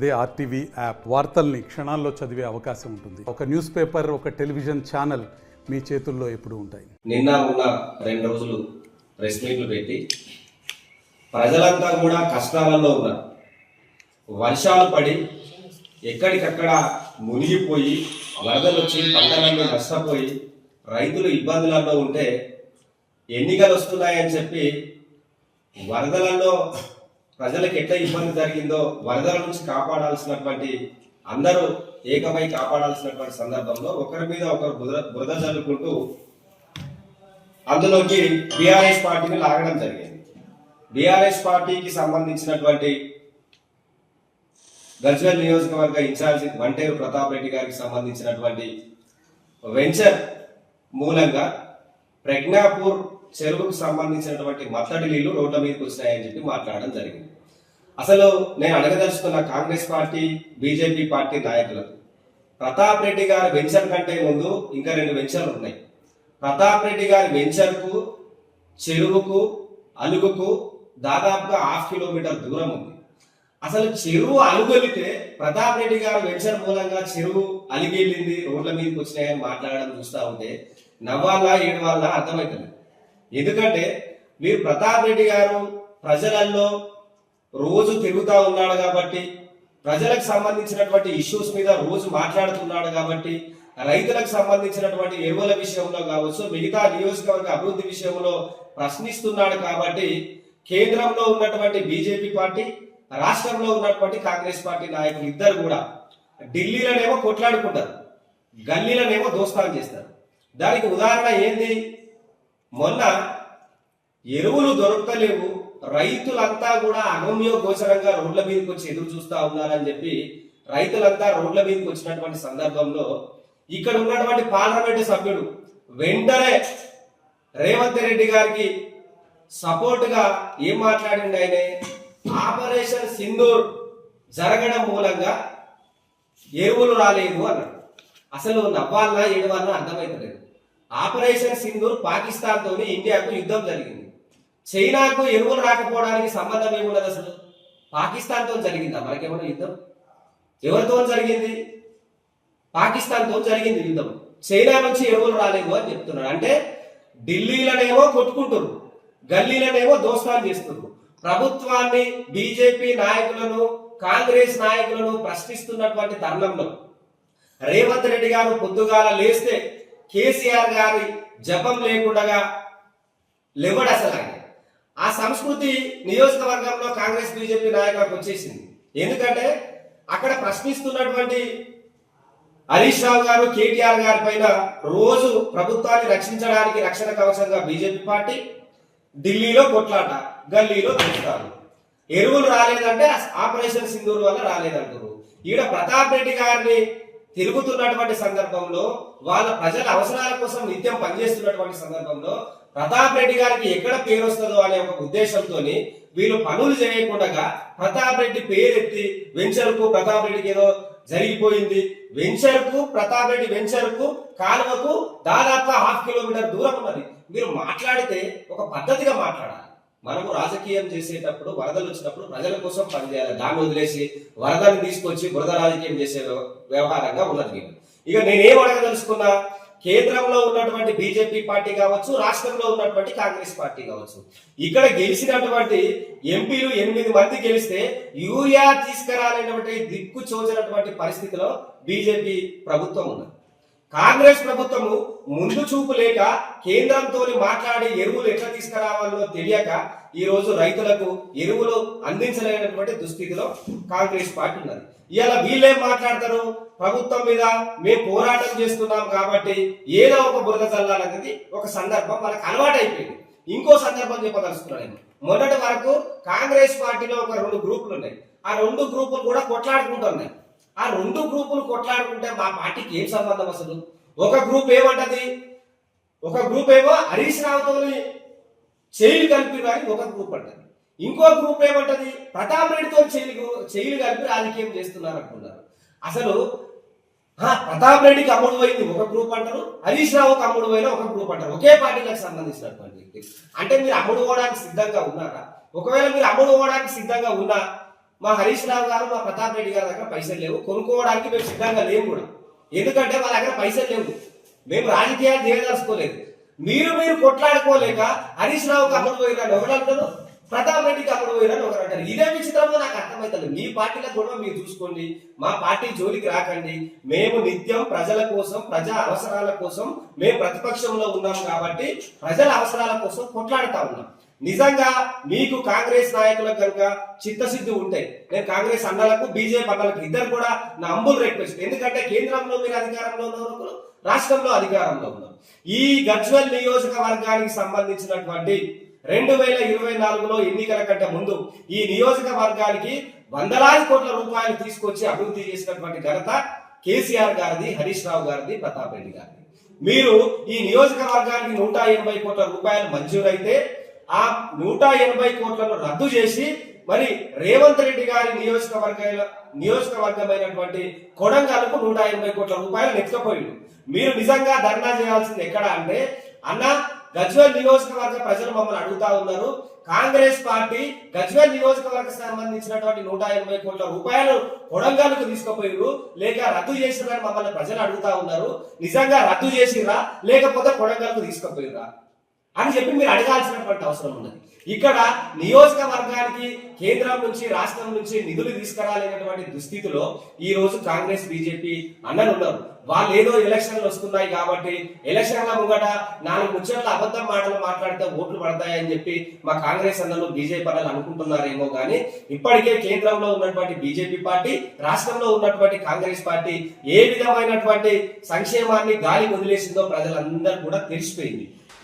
అదే RTV app వార్తల్ని క్షణాల్లో చదివే అవకాశం ఉంటుంది. ఒక న్యూస్ పేపర్ ఒక టెలివిజన్ ఛానల్ మీ చేతుల్లో ఎప్పుడు ఉంటాయి. నిన్న ఉన్న రెండు రోజులు ప్రెస్ మీట్లు పెట్టి ప్రజలంతా కూడా కష్టాలలో ఉన్నారు. వర్షాలు పడి ఎక్కడికక్కడ మునిగిపోయి వరదలు వచ్చి పంటలన్నీ నష్టపోయి రైతులు ఇబ్బందులలో ఉంటే ఎన్నికలు వస్తున్నాయని చెప్పి వరదలలో ప్రజలకు ఎట్లా ఇబ్బంది జరిగిందో వరదల నుంచి కాపాడాల్సినటువంటి అందరూ ఏకమై కాపాడాల్సినటువంటి సందర్భంలో ఒకరి మీద ఒకరు బురద బురద చల్లుకుంటూ అందులోకి బీఆర్ఎస్ పార్టీని లాగడం జరిగింది. బీఆర్ఎస్ పార్టీకి సంబంధించినటువంటి గజ్వెల్ నియోజకవర్గ ఇన్ఛార్జి వంటేరు ప్రతాప్ రెడ్డి గారికి సంబంధించినటువంటి వెంచర్ మూలంగా ప్రజ్ఞాపూర్ చెరువుకు సంబంధించినటువంటి మత్తడిలీలు రోడ్ల మీదకి వచ్చినాయని చెప్పి మాట్లాడడం జరిగింది. అసలు నేను అడగదలుచుకున్న కాంగ్రెస్ పార్టీ బీజేపీ పార్టీ నాయకులకు ప్రతాప్ రెడ్డి గారి వెంచర్ కంటే ముందు ఇంకా రెండు వెంచర్లు ఉన్నాయి. ప్రతాప్ రెడ్డి గారి వెంచర్కు చెరువుకు అలుగుకు దాదాపుగా హాఫ్ కిలోమీటర్ దూరం ఉంది. అసలు చెరువు అలుగొలితే ప్రతాప్ రెడ్డి గారు వెంచర్ మూలంగా చెరువు అలిగెళ్ళింది రోడ్ల మీదకి వచ్చినాయని మాట్లాడడం చూస్తూ ఉంటే నవ్వాలా ఏడవాలా అర్థమవుతుంది ఎందుకంటే మీరు ప్రతాప్ రెడ్డి గారు ప్రజలలో రోజు తిరుగుతూ ఉన్నాడు కాబట్టి ప్రజలకు సంబంధించినటువంటి ఇష్యూస్ మీద రోజు మాట్లాడుతున్నాడు కాబట్టి రైతులకు సంబంధించినటువంటి ఎరువుల విషయంలో కావచ్చు మిగతా నియోజకవర్గ అభివృద్ధి విషయంలో ప్రశ్నిస్తున్నాడు కాబట్టి కేంద్రంలో ఉన్నటువంటి బీజేపీ పార్టీ రాష్ట్రంలో ఉన్నటువంటి కాంగ్రెస్ పార్టీ నాయకులు ఇద్దరు కూడా ఢిల్లీలోనేమో కొట్లాడుకుంటారు గల్లీలోనేమో దోస్తాలు చేస్తారు. దానికి ఉదాహరణ ఏంది? మొన్న ఎరువులు దొరకలేవు. రైతులంతా కూడా అగమ్య గోచరంగా రోడ్ల మీదకి వచ్చి ఎదురు చూస్తా ఉన్నారని చెప్పి రైతులంతా రోడ్ల మీదకి వచ్చినటువంటి సందర్భంలో ఇక్కడ ఉన్నటువంటి పార్లమెంటు సభ్యుడు వెంటనే రేవంత్ రెడ్డి గారికి సపోర్ట్గా ఏం మాట్లాడింది ఆయన? ఆపరేషన్ సింధూర్ జరగడం మూలంగా ఎరువులు రాలేదు అన్నాడు. అసలు నవ్వాలన్నా ఏడవాలన్నా అర్థమైతలేదు. ఆపరేషన్ సింధూర్ పాకిస్తాన్తోని ఇండియాకు యుద్ధం జరిగింది. చైనాకు ఎరువులు రాకపోవడానికి సంబంధం ఏమున్నది అసలు? పాకిస్తాన్తో జరిగిందా? మనకేమైనా యుద్ధం? ఎవరితో జరిగింది? పాకిస్తాన్తో జరిగింది యుద్ధం. చైనా నుంచి ఎరువులు రాలేవు అని చెప్తున్నారు. అంటే ఢిల్లీలోనేమో కొట్టుకుంటారు గల్లీలనేమో దోస్తాలు చేస్తున్నారు ప్రభుత్వాన్ని బీజేపీ నాయకులను కాంగ్రెస్ నాయకులను ప్రశ్నిస్తున్నటువంటి తరుణంలో రేవంత్ రెడ్డి గారు పొద్దుగాల లేస్తే కేసీఆర్ గారి జపం లేకుండా లేవడు అసలు ఆ సంస్కృతి నియోజకవర్గంలో కాంగ్రెస్ బీజేపీ నాయకులకు వచ్చేసింది. ఎందుకంటే అక్కడ ప్రశ్నిస్తున్నటువంటి హరీష్ రావు గారు కేటీఆర్ గారి పైన రోజు ప్రభుత్వాన్ని రక్షించడానికి రక్షణ కవచంగా బీజేపీ పార్టీ ఢిల్లీలో కొట్లాట గల్లీలో చూస్తారు ఎరువులు రాలేదంటే ఆపరేషన్ సింధూర్ వల్ల రాలేదంటారు ఈడ ప్రతాప్ రెడ్డి గారిని తిరుగుతున్నటువంటి సందర్భంలో వాళ్ళ ప్రజల అవసరాల కోసం నిత్యం పనిచేస్తున్నటువంటి సందర్భంలో ప్రతాప్ రెడ్డి గారికి ఎక్కడ పేరు వస్తుందో అనే ఒక ఉద్దేశంతో వీళ్ళు పనులు చేయకుండా ప్రతాప్ రెడ్డి పేరెత్తి వెంచర్కు ప్రతాప్ రెడ్డికి ఏదో జరిగిపోయింది. వెంచర్కు ప్రతాప్ రెడ్డి వెంచర్కు కాలువకు దాదాపుగా హాఫ్ కిలోమీటర్ దూరం ఉన్నది. మీరు మాట్లాడితే ఒక పద్ధతిగా మాట్లాడాలి. మనము రాజకీయం చేసేటప్పుడు వరదలు వచ్చినప్పుడు ప్రజల కోసం పనిచేయాలి. దాన్ని వదిలేసి వరదను తీసుకొచ్చి బురద రాజకీయం చేసే వ్యవహారంగా ఉన్నది ఇక నేనేం అడగదలుచుకున్నా కేంద్రంలో ఉన్నటువంటి బీజేపీ పార్టీ కావచ్చు రాష్ట్రంలో ఉన్నటువంటి కాంగ్రెస్ పార్టీ కావచ్చు. ఇక్కడ గెలిచినటువంటి ఎంపీలు ఎనిమిది మంది గెలిస్తే యూరియా తీసుకురాలనేటువంటి దిక్కు చోచినటువంటి పరిస్థితిలో బీజేపీ ప్రభుత్వం ఉన్నది. కాంగ్రెస్ ప్రభుత్వము ముందు చూపు లేక కేంద్రంతో మాట్లాడి ఎరువులు ఎట్లా తీసుకురావాలో తెలియక ఈ రోజు రైతులకు ఎరువులు అందించలేనటువంటి దుస్థితిలో కాంగ్రెస్ పార్టీ ఉన్నది. ఇలా వీళ్ళేం మాట్లాడతారు? ప్రభుత్వం మీద మేము పోరాటం చేస్తున్నాం కాబట్టి ఏదో ఒక బురద చల్లాలనేది ఒక సందర్భం మనకు అలవాటైపోయింది. ఇంకో సందర్భం చెప్పదలుచుకున్నాను మొన్నటి వరకు కాంగ్రెస్ పార్టీలో ఒక రెండు గ్రూపులు ఉన్నాయి. ఆ రెండు గ్రూపులు కూడా కొట్లాడుకుంటున్నాయి ఆ రెండు గ్రూపులు కొట్లాడుకుంటే మా పార్టీకి ఏం సంబంధం అసలు? ఒక గ్రూప్ ఏమంటది? ఒక గ్రూప్ ఏమో హరీష్ రావుతోని చేయలు కలిపి అని ఒక గ్రూప్ అంటది. ఇంకో గ్రూప్ ఏమంటది? ప్రతాప్ రెడ్డితో చేయలు చేయలు కలిపి రాజకీయం చేస్తున్నారు అనుకున్నారు అసలు ప్రతాప్ రెడ్డికి అమ్ముడు పోయింది ఒక గ్రూప్ అంటారు హరీష్ రావుకి అమ్ముడు పోయిన ఒక గ్రూప్ అంటారు. ఒకే పార్టీలకు సంబంధించినటువంటి వ్యక్తి. అంటే మీరు అమ్ముడు పోవడానికి సిద్ధంగా ఉన్నారా? ఒకవేళ మీరు అమ్ముడు పోవడానికి సిద్ధంగా ఉన్నా మా హరీష్ రావు గారు మా ప్రతాప్ రెడ్డి గారి దగ్గర పైసలు లేవు. కొనుక్కోవడానికి మేము సిద్ధంగా లేము కూడా. ఎందుకంటే వాళ్ళ దగ్గర పైసలు లేవు. మేము రాజకీయాలు చేయదలుచుకోలేదు. మీరు మీరు కొట్లాడుకోలేక హరీష్ రావుకి అమ్ముడు పోయిరని ఒకరు అంటారు? ప్రతాప్ రెడ్డికి అమ్ముడు పోయిరని ఒకరు అంటారు. ఇదే విచిత్రంలో నాకు అర్థమవుతుంది. మీ పార్టీల గొడవ మీరు చూసుకోండి. మా పార్టీ జోలికి రాకండి. మేము నిత్యం ప్రజల కోసం ప్రజా అవసరాల కోసం మేము ప్రతిపక్షంలో ఉన్నాం కాబట్టి ప్రజల అవసరాల కోసం కొట్లాడుతా ఉన్నాం. నిజంగా మీకు కాంగ్రెస్ నాయకులకు కనుక చిత్తశుద్ధి ఉంటే నేను కాంగ్రెస్ అన్నలకు బీజేపీ అన్నలకు ఇద్దరు కూడా నా అంబుల్ రిక్వెస్ట్. ఎందుకంటే కేంద్రంలో మీరు అధికారంలో ఉన్నప్పుడు రాష్ట్రంలో అధికారంలో ఉన్నారు ఈ గజ్వల్ నియోజకవర్గానికి సంబంధించినటువంటి రెండు వేల ఇరవై నాలుగులో ఎన్నికల కంటే ముందు ఈ నియోజకవర్గానికి వందలాది కోట్ల రూపాయలు తీసుకొచ్చి అభివృద్ధి చేసినటువంటి ఘనత కేసీఆర్ గారిది హరీష్ రావు గారిది ప్రతాప్ రెడ్డి గారిది. మీరు ఈ నియోజకవర్గానికి నూట ఎనభై కోట్ల రూపాయలు మంజూరైతే ఆ నూట ఎనభై కోట్లను రద్దు చేసి మరి రేవంత్ రెడ్డి గారి నియోజకవర్గ నియోజకవర్గమైనటువంటి కొడంగల్కు నూట ఎనభై కోట్ల రూపాయలు నెచ్చకపోయిండు మీరు నిజంగా ధర్నా చేయాల్సింది ఎక్కడ అంటే అన్న గజ్వేల్ నియోజకవర్గ ప్రజలు మమ్మల్ని అడుగుతా ఉన్నారు. కాంగ్రెస్ పార్టీ గజ్వేల్ నియోజకవర్గ సంబంధించినటువంటి నూట ఎనభై కోట్ల రూపాయలు కొడంగల్కు తీసుకుపోయిరు లేక రద్దు చేసిరని మమ్మల్ని ప్రజలు అడుగుతా ఉన్నారు. నిజంగా రద్దు చేసిరా లేకపోతే కొడంగల్కు తీసుకుపోయిరా అని చెప్పి మీరు అడగాల్సినటువంటి అవసరం ఉన్నది. ఇక్కడ నియోజకవర్గానికి కేంద్రం నుంచి రాష్ట్రం నుంచి నిధులు తీసుకురాలేనటువంటి దుస్థితిలో ఈ రోజు కాంగ్రెస్ బీజేపీ అన్నలు ఉన్నారు. వాళ్ళు ఏదో ఎలక్షన్లు వస్తున్నాయి కాబట్టి ఎలక్షన్ల ముంగట నాలుగు ముచ్చట్ల అబద్ధం మాటలు మాట్లాడితే ఓట్లు పడతాయని చెప్పి మా కాంగ్రెస్ అన్నలు బీజేపీ అన్నలు అనుకుంటున్నారేమో కానీ ఇప్పటికే కేంద్రంలో ఉన్నటువంటి బీజేపీ పార్టీ రాష్ట్రంలో ఉన్నటువంటి కాంగ్రెస్ పార్టీ ఏ విధమైనటువంటి సంక్షేమాన్ని గాలి వదిలేసిందో ప్రజలందరూ కూడా తెలిసిపోయింది.